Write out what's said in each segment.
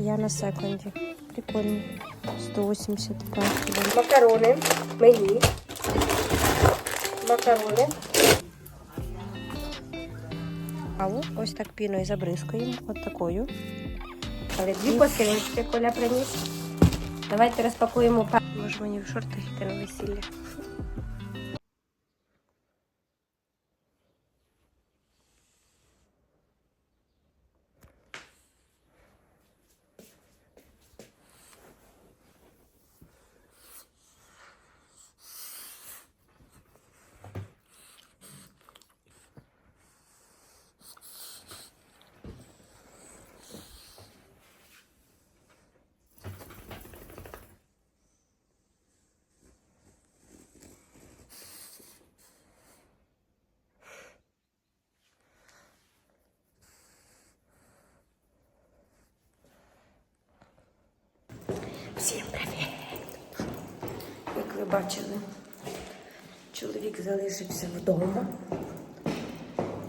Я на секунді. Прикольно. 185 гривень. Макарони мені. Макарони. Каву ось так піною забризкуємо. От такою. Але дві посилочки Коля приніс. Давайте розпакуємо па- Може мені в шортах йти на весілля. Всім привіт! Як ви бачили, чоловік залишився вдома,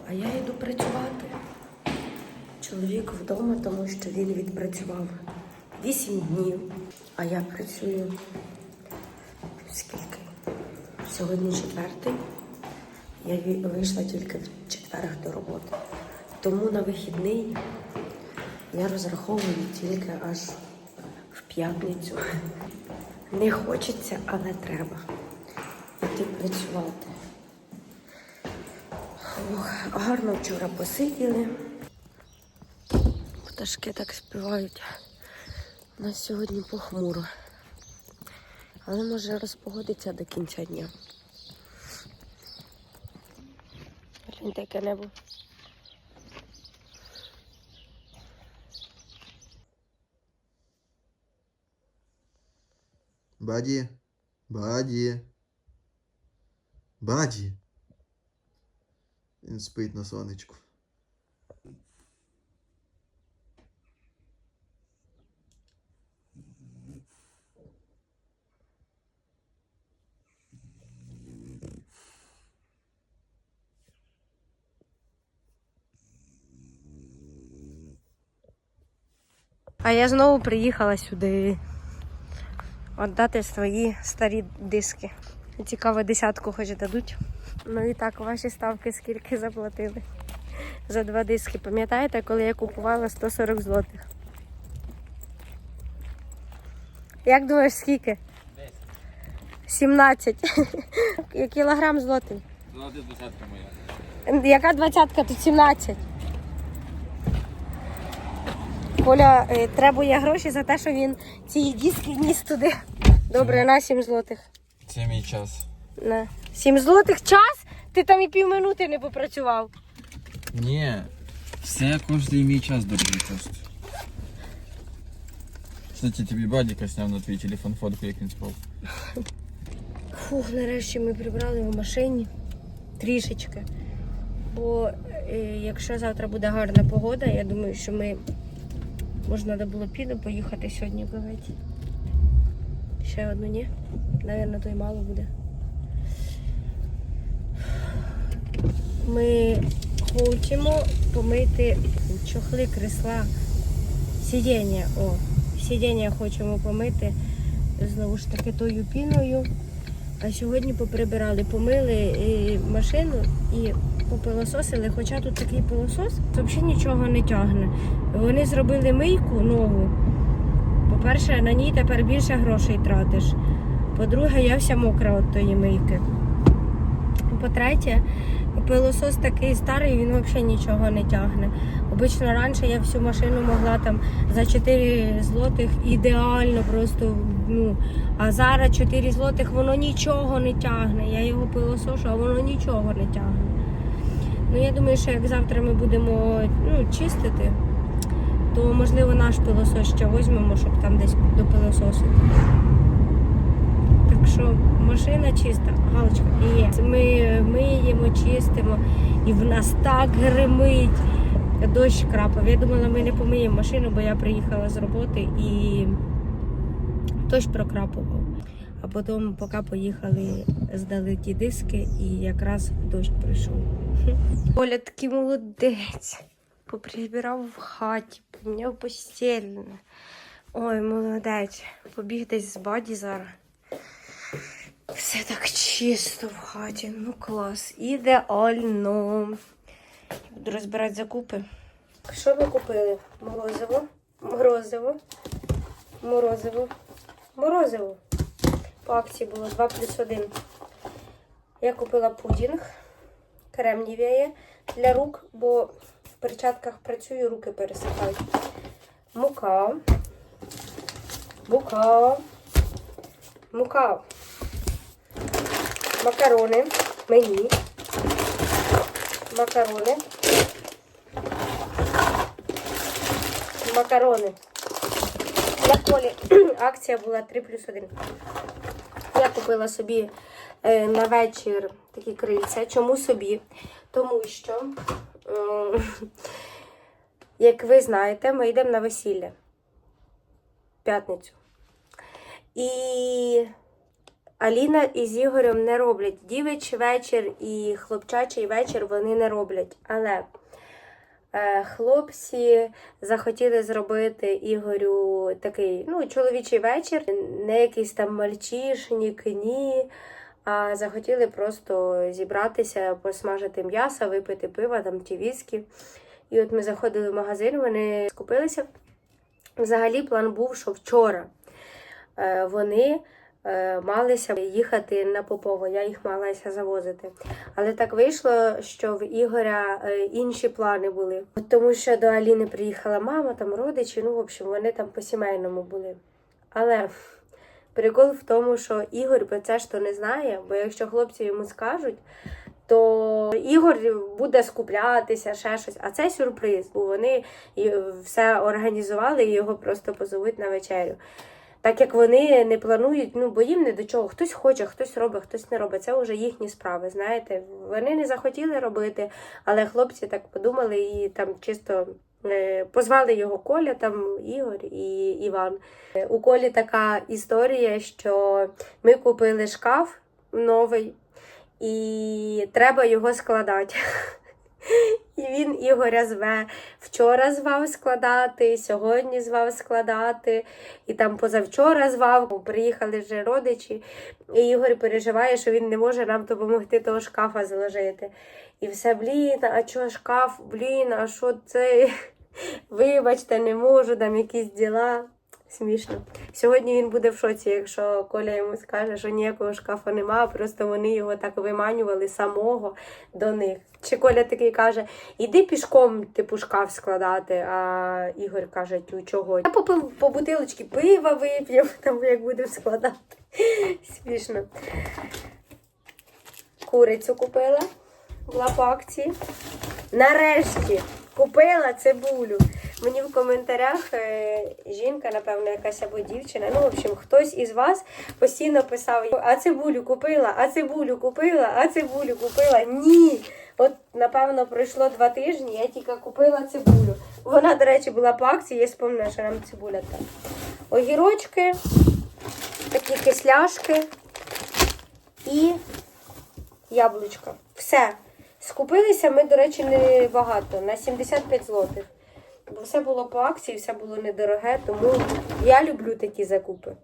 а я йду працювати. Чоловік вдома, тому що він відпрацював 8 днів, а я працюю скільки? Сьогодні четвертий. Я вийшла тільки в четверг до роботи. Тому на вихідний я розраховую тільки аж в п'ятницю. Не хочеться, але треба йти працювати. Ох, гарно вчора посиділи. Пташки так співають. У нас сьогодні похмуро. Але може розпогодиться до кінця дня. Гляньте, яке небо. Баді. Баді. Баді. Він спить на сонечку. А я знову приїхала сюди Віддати свої старі диски. Цікаво, десятку хоч дадуть. Ну і так, ваші ставки скільки заплатили за два диски. Пам'ятаєте, коли я купувала 140 злотих? Як думаєш, скільки? 17. Кілограм злотих. Золота десятка моя. Яка двадцятка? Тут 17. Коля е, требує гроші за те, що він ці диски ніс туди. Добре, на 7 злотих. Це мій час. На. 7 злотих час? Ти там і півминути не попрацював. Ні. Все коштує мій час, дорогий просто. Кстати, тобі бадіка сняв на твій телефон фотку, як він спав. Фух, нарешті ми прибрали в машині трішечки. Бо е, якщо завтра буде гарна погода, я думаю, що ми можна треба було піду поїхати сьогодні пливати. Ще одну, ні? Навірно, то й мало буде. Ми хочемо помити чохли, кресла, сидіння. О, сидіння хочемо помити знову ж таки тою піною. А сьогодні поприбирали, помили е, машину і попилососили, хоча тут такий пилосос взагалі нічого не тягне. Вони зробили мийку нову. По-перше, на ній тепер більше грошей тратиш. По-друге, я вся мокра від тої мийки. По-третє, пилосос такий старий, він взагалі нічого не тягне. Обично раніше я всю машину могла там за 4 злотих ідеально просто. ну, А зараз 4 злотих воно нічого не тягне. Я його пилосошу, а воно нічого не тягне. Ну я думаю, що як завтра ми будемо ну, чистити, то можливо наш пилосос ще візьмемо, щоб там десь допилососити. Так що машина чиста, галочка є. Ми миємо, чистимо, і в нас так гримить. Дощ крапав. Я думала, ми не помиємо машину, бо я приїхала з роботи і дощ прокрапував. А потім, поки поїхали, здали ті диски, і якраз дощ прийшов. Оля такий молодець. поприбирав в хаті, поміняв постіль. Ой, молодець. Побіг десь з баді зараз. Все так чисто в хаті. Ну клас. Ідеально. Буду розбирати закупи. Що ми купили? Морозиво, морозиво, морозиво, морозиво. По акції було 2 плюс 1. Я купила пудінг, крем для рук, бо в перчатках працюю, руки пересихають. Мука. Мука. Мука. Макарони. Мені. Макарони. Макарони. Для Колі акція була 3 плюс 1. Я купила собі е, на вечір такі крильця. Чому собі? Тому що, м, як ви знаєте, ми йдемо на весілля в п'ятницю. І Аліна із Ігорем не роблять дівичий вечір і хлопчачий вечір вони не роблять. Але е, хлопці захотіли зробити Ігорю такий ну, чоловічий вечір, не якийсь там мальчишник, ні. А захотіли просто зібратися, посмажити м'ясо, випити пива там чи віскі. І от ми заходили в магазин, вони скупилися. Взагалі план був, що вчора е, вони е, малися їхати на Попово. Я їх малася завозити. Але так вийшло, що в Ігоря е, інші плани були. Тому що до Аліни приїхала мама, там родичі, ну, в общем, вони там по сімейному були. Але прикол в тому, що Ігор про це ж то не знає, бо якщо хлопці йому скажуть, то Ігор буде скуплятися, ще щось. А це сюрприз, бо вони все організували і його просто позовуть на вечерю. Так як вони не планують, ну бо їм не до чого. Хтось хоче, хтось робить, хтось не робить. Це вже їхні справи. Знаєте, вони не захотіли робити, але хлопці так подумали і там чисто е, позвали його Коля, там Ігор і Іван. У Колі така історія, що ми купили шкаф новий, і треба його складати. І він Ігоря зве. Вчора звав складати, сьогодні звав складати, і там позавчора звав. Приїхали вже родичі, і Ігор переживає, що він не може нам допомогти того шкафа зложити. І все, блін, а чого шкаф? Блін, а що це? Вибачте, не можу, там якісь діла. Смішно. Сьогодні він буде в шоці, якщо Коля йому скаже, що ніякого шкафа нема, просто вони його так виманювали самого до них. Чи Коля такий каже: іди пішком, типу, шкаф складати, а Ігор каже, тю, чого? Я попив по бутилочці пива вип'ємо, там як будемо складати. Смішно. Курицю купила, була по акції. Нарешті купила цибулю. Мені в коментарях е, жінка, напевно, якась або дівчина. Ну, в общем, хтось із вас постійно писав: а цибулю купила, а цибулю купила, а цибулю купила. Ні. От, напевно, пройшло два тижні, я тільки купила цибулю. Вона, до речі, була по акції, я спомнила, що нам цибуля так. Огірочки, такі кисляшки і яблучка. Все. Скупилися ми, до речі, не багато, на 75 злотих. Бо все було по акції, все було недороге, тому я люблю такі закупи.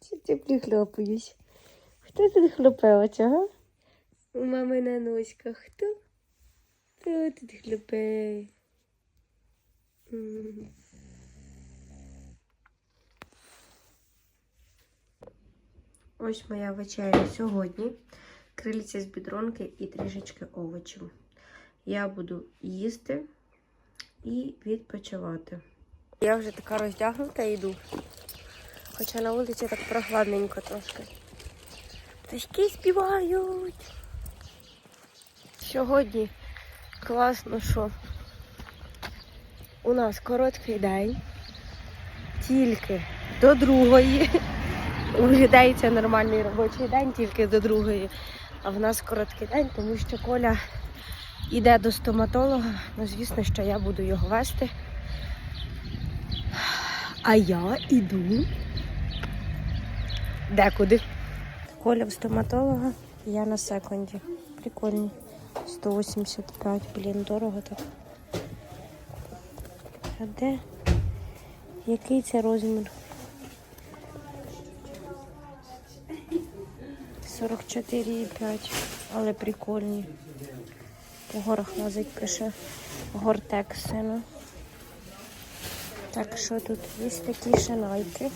Чи ти прихлопуєш? Хто тут хлопе оцього? У мами на носиках. Хто? Хто тут хлопе? Ось моя вечеря сьогодні. Крильця з бідронки і трішечки овочів. Я буду їсти і відпочивати. Я вже така роздягнута йду. Хоча на вулиці так прохладненько трошки. Пташки співають. Сьогодні класно, що у нас короткий день. Тільки до другої. У нормальний робочий день, тільки до другої. А в нас короткий день, тому що Коля йде до стоматолога. Ну, звісно, що я буду його вести. А я йду декуди. Коля в стоматолога, я на секунді. Прикольні. 185, блін, дорого так. А де? Який це розмір? 44,5, але прикольні. По горах лазить пише Гортекс. ну. Так, що тут? Є такі шинайки.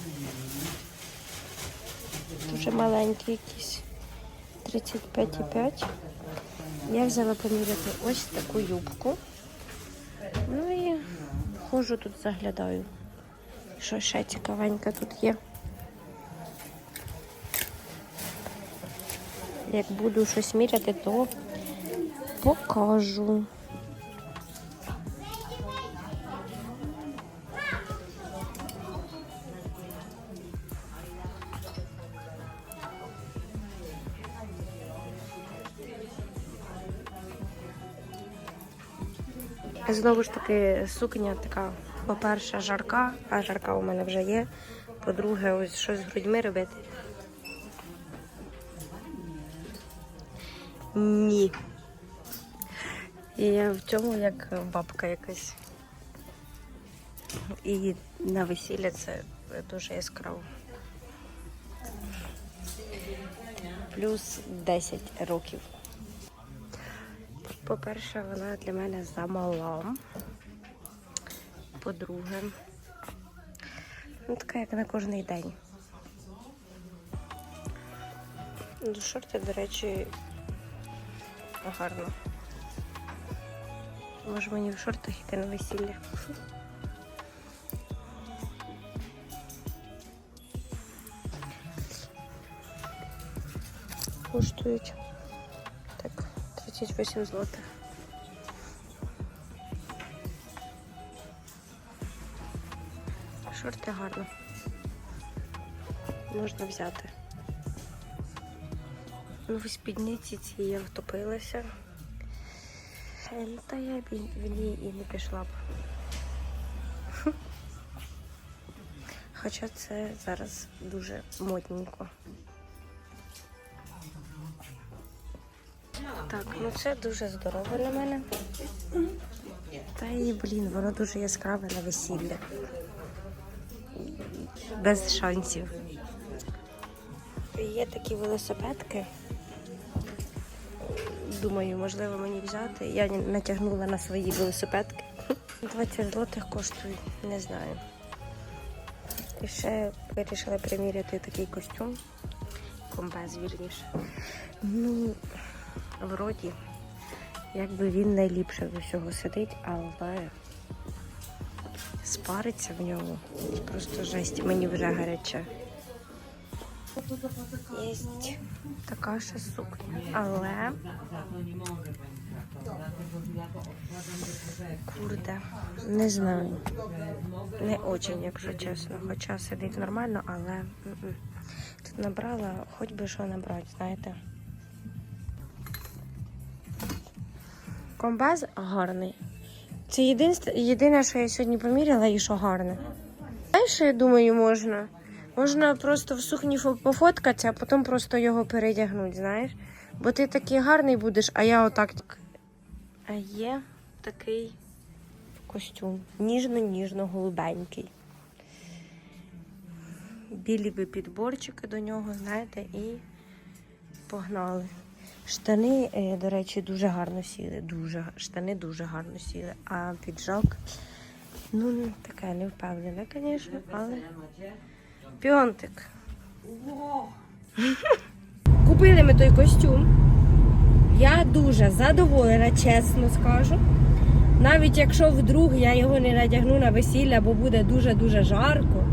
Дуже маленькі якісь. 35,5. Я взяла поміряти ось таку юбку. Ну і ходжу тут заглядаю. Що ще цікавеньке тут є. Як буду щось міряти, то покажу. Знову ж таки, сукня така, по-перше, жарка, а жарка у мене вже є. По-друге, ось щось з грудьми робити. Ні. І я в цьому як бабка якась. І на весілля це дуже яскраво. Плюс 10 років. По-перше, вона для мене замала. По-друге, ну така як на кожний день. Шорти, до речі, гарно. Може мені в шортах йти на весілля. Коштують так, 38 злотих. Шорти гарно. Можна взяти. Ну, в спідниці ці я втопилася. Е, ну, Та я б в ній і не пішла б. Хоча це зараз дуже модненько. Так, ну це дуже здорово для мене. Та і, блін, воно дуже яскраве на весілля. Без шансів. Є такі велосипедки. Думаю, можливо мені взяти. Я натягнула на свої велосипедки. 20 злотих коштують, не знаю. І ще вирішила приміряти такий костюм. Комбез, вірніше. Ну, вроді, якби він найліпше до всього сидить, але спариться в ньому. Просто жесть, мені вже гаряче. Є така ще сукня, але курде, не знаю. Не очень, якщо чесно. Хоча сидить нормально, але тут набрала, хоч би що набрати, знаєте. Комбез гарний. Це єдине, що я сьогодні поміряла і що гарне. Знаєш, що я думаю, можна? Можна просто в сукні пофоткатися, а потім просто його передягнути, знаєш? Бо ти такий гарний будеш, а я отак. А є такий костюм. Ніжно-ніжно-голубенький. Білі би підборчики до нього, знаєте, і погнали. Штани, е, до речі, дуже гарно сіли. Дуже, штани дуже гарно сіли. А піджак, ну, таке не впевнена, звісно, але піонтик. Купили ми той костюм. Я дуже задоволена, чесно скажу. Навіть якщо вдруг я його не надягну на весілля, бо буде дуже-дуже жарко,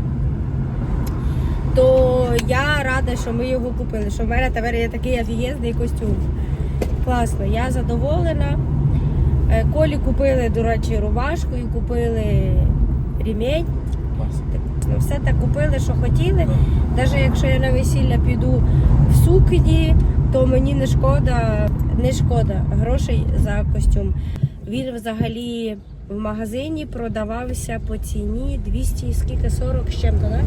то я рада, що ми його купили. Що в мене тепер є такий офігезний костюм. Класно, я задоволена. Е, Колі купили, до речі, рубашку і купили ремінь. Ну, все так купили, що хотіли. Навіть якщо я на весілля піду в сукні, то мені не шкода, не шкода грошей за костюм. Він взагалі в магазині продавався по ціні 200, скільки 40 з чим-то, да?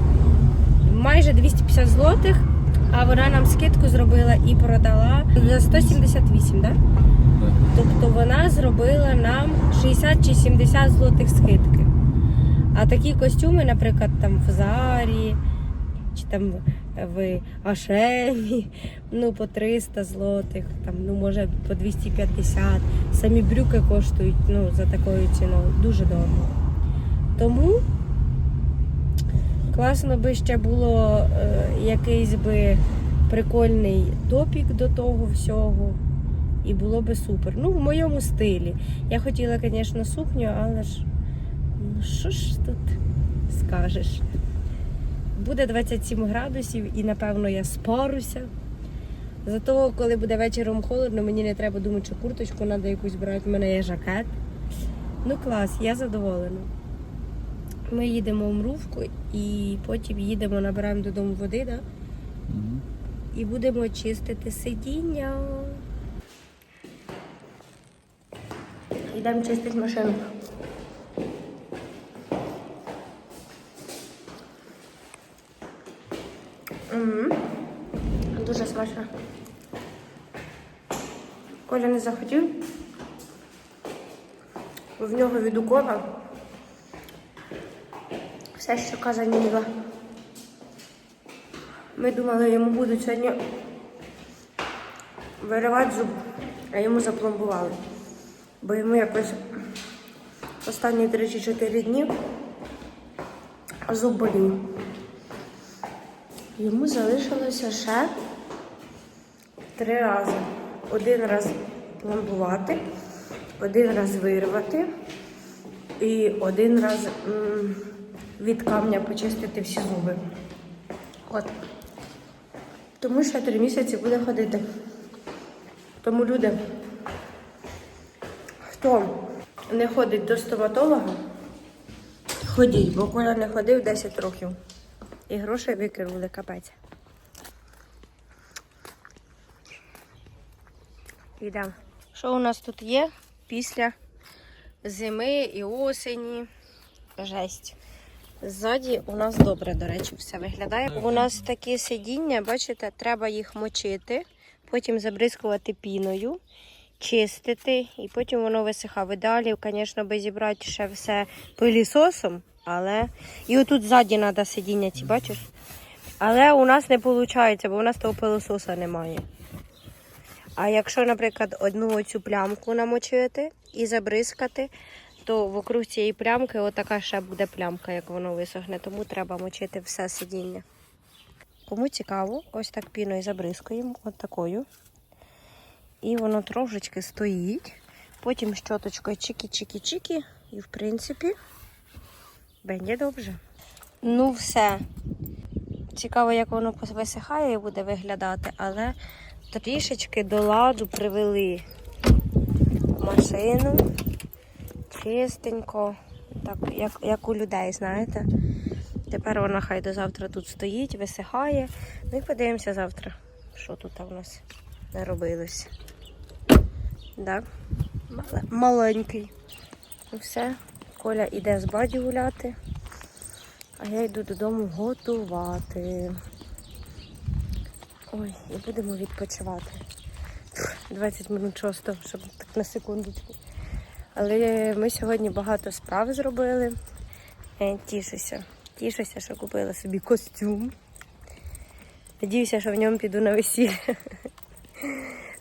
майже 250 злотих. А вона нам скидку зробила і продала за 178, так? Да. Тобто вона зробила нам 60 чи 70 злотих скидки. А такі костюми, наприклад, там в Зарі, чи там в Ашемі, ну по 300 злотих, там, ну може по 250. Самі брюки коштують ну, за такою ціною дуже дорого. Тому класно би ще було е, якийсь би прикольний топік до того всього. І було би супер. Ну, в моєму стилі. Я хотіла, звісно, сукню, але ж ну що ж тут скажеш? Буде 27 градусів і напевно я спаруся. Зато, коли буде вечором холодно, мені не треба думати, що курточку треба якусь брати. У мене є жакет. Ну клас, я задоволена. Ми їдемо в Мрувку і потім їдемо, набираємо додому води, да? І будемо чистити сидіння. Йдемо чистити машину. Мгм. Дуже смачно. Коля не захотів. В нього від укола все щока заніла. Ми думали, йому будуть сьогодні виривати зуб, а йому запломбували. Бо йому якось останні 3 чи 4 дні зуб болів. Йому залишилося ще три рази. Один раз пломбувати, один раз вирвати і один раз від камня почистити всі зуби. От. Тому що три місяці буде ходити. Тому люди, хто не ходить до стоматолога, ходіть, бо Коля не ходив 10 років. І грошей викинули капець. Йдемо. Що у нас тут є після зими і осені? Жесть. Ззаді у нас добре, до речі, все виглядає. У нас такі сидіння, бачите, треба їх мочити, потім забризкувати піною, чистити, і потім воно висихає. В ідеалі, звісно, би зібрати ще все пилісосом, але. І отут ззаді треба сидіння, ці бачиш? Але у нас не виходить, бо у нас того пилососа немає. А якщо, наприклад, одну оцю плямку намочити і забризкати, то вокруг цієї плямки отака ще буде плямка, як воно висохне, тому треба мочити все сидіння. Кому цікаво, ось так піною забризкуємо, от такою. І воно трошечки стоїть. Потім щоточкою чики-чики-чики. І в принципі, буде добре. Ну, все. Цікаво, як воно висихає і буде виглядати, але трішечки до ладу привели машину чистенько, так, як, як у людей, знаєте. Тепер вона хай до завтра тут стоїть, висихає. Ну і подивимося завтра, що тут у нас не робилось. Да? Маленький. Ну все, Коля іде з баді гуляти, а я йду додому готувати. Ой, і будемо відпочивати. 20 минут шостого, щоб так на секундочку. Але ми сьогодні багато справ зробили. Е, Тішуся. Тішуся, що купила собі костюм. Надіюся, що в ньому піду на весілля.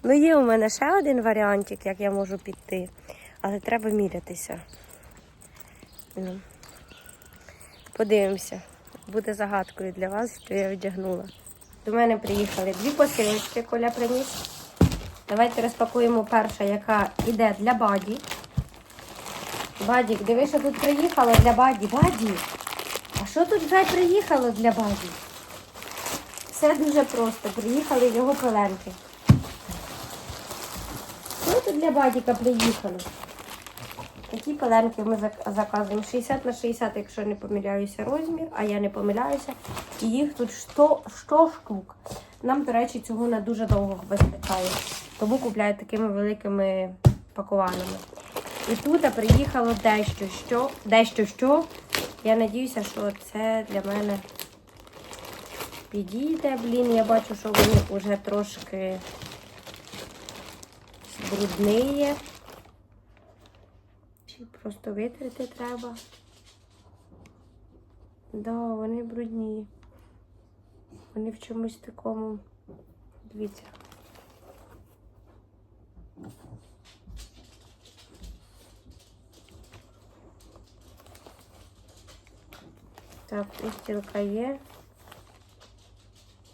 Ну, є у мене ще один варіантик, як я можу піти, але треба мірятися. Ну, Подивимося. Буде загадкою для вас, що я одягнула. До мене приїхали дві посилочки, Коля приніс. Давайте розпакуємо перша, яка йде для баді. Бадік, диви, що тут приїхало для баді. Баді! А що тут вже приїхало для баді? Все дуже просто. Приїхали його пеленки. Тут для бадіка приїхало? Такі пеленки ми заказуємо 60 на 60, якщо не помиляюся, розмір, а я не помиляюся. І їх тут 100, 100 штук. Нам, до речі, цього не дуже довго вистачає. Тому купляють такими великими пакуваннями. І тут приїхало дещо, що, дещо що. Я надіюся, що це для мене підійде. Блін, я бачу, що вони вже трошки брудніє. Чи просто витерти треба. Да, вони брудні. Вони в чомусь такому. Дивіться. Так, устілка є.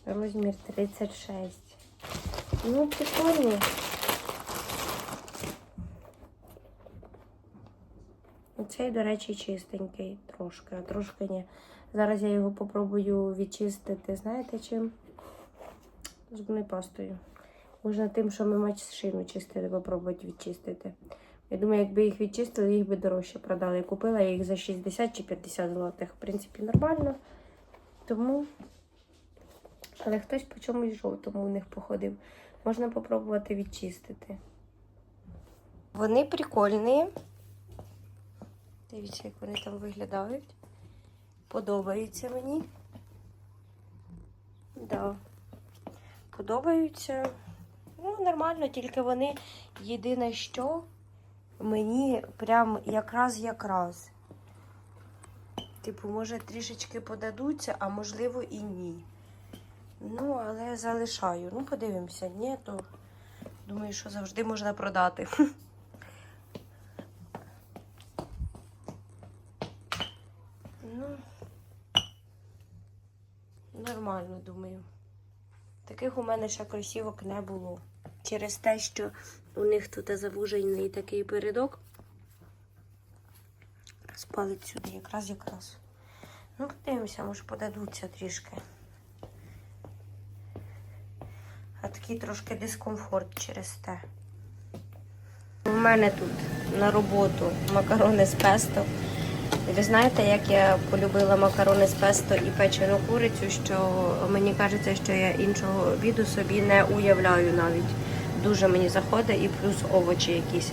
Розмір 36. Ну, прикольно. Цей, до речі, чистенький трошки, а трошки ні. Зараз я його попробую відчистити, знаєте чим? Зубною пастою. Можна тим, що ми машину чистили, попробувати відчистити. Я думаю, якби їх відчистили, їх би дорожче продали. Я купила їх за 60 чи 50 злотих. В принципі, нормально. Тому. Але хтось по чомусь жовтому у них походив. Можна попробувати відчистити. Вони прикольні. Дивіться, як вони там виглядають. Подобається мені. Да. Подобаються. Ну, нормально, тільки вони єдине що мені прям якраз якраз. Типу, може, трішечки подадуться, а можливо і ні. Ну, але залишаю. Ну, подивимося, ні, то думаю, що завжди можна продати. Ну, нормально, думаю. Таких у мене ще кросівок не було. Через те, що у них тут завужений такий передок. Спалить сюди, якраз якраз. Ну, подивимося, може подадуться трішки. А такий трошки дискомфорт через те. У мене тут на роботу макарони з песто. Ви знаєте, як я полюбила макарони з песто і печену курицю, що мені кажеться, що я іншого обіду собі не уявляю навіть. Дуже мені заходить і плюс овочі якісь.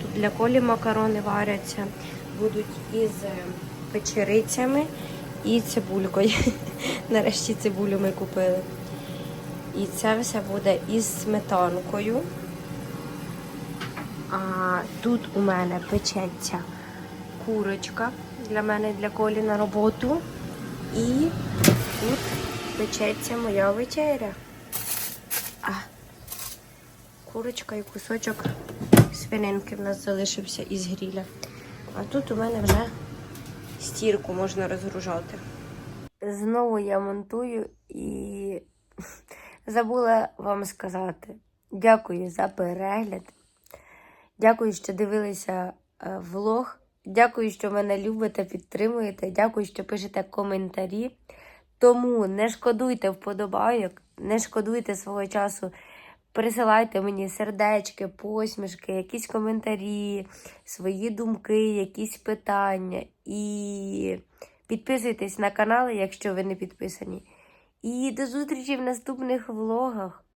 Тут для колі макарони варяться, будуть із е, печерицями і цибулькою. Нарешті цибулю ми купили. І це все буде із сметанкою. А тут у мене печеться курочка для мене, для колі на роботу. І тут печеться моя вечеря. А, курочка і кусочок свининки в нас залишився із гріля. А тут у мене вже стірку можна розгружати. Знову я монтую і забула вам сказати. Дякую за перегляд. Дякую, що дивилися е, влог. Дякую, що мене любите, підтримуєте. Дякую, що пишете коментарі. Тому не шкодуйте вподобайок, не шкодуйте свого часу. Присилайте мені сердечки, посмішки, якісь коментарі, свої думки, якісь питання. І підписуйтесь на канал, якщо ви не підписані. І до зустрічі в наступних влогах.